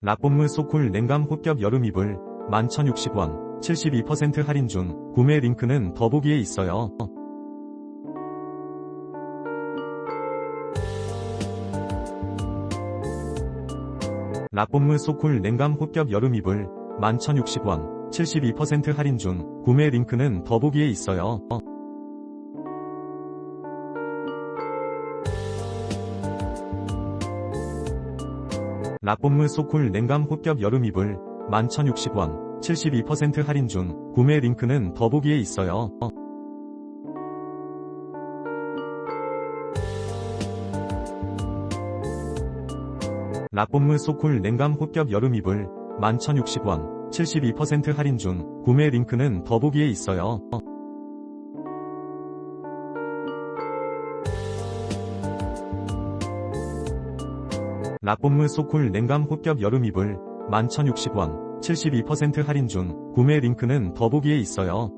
라뽐무 소쿨 냉감 호겹 여름 이불 11,060원 72% 할인 중 구매 링크는 더보기에 있어요. 라뽐무 소쿨 냉감 호겹 여름 이불 11,060원 72% 할인 중 구매 링크는 더보기에 있어요. 라뽐무 소쿨 냉감 호겹 여름 이불 11,060원 72% 할인 중 구매 링크는 더보기에 있어요. 라뽐무 소쿨 냉감 호겹 여름 이불 11,060원 72% 할인 중 구매 링크는 더보기에 있어요. 라뽐무 소쿨 냉감 호겹 여름 이불 11,060원 72% 할인 중 구매 링크는 더보기에 있어요.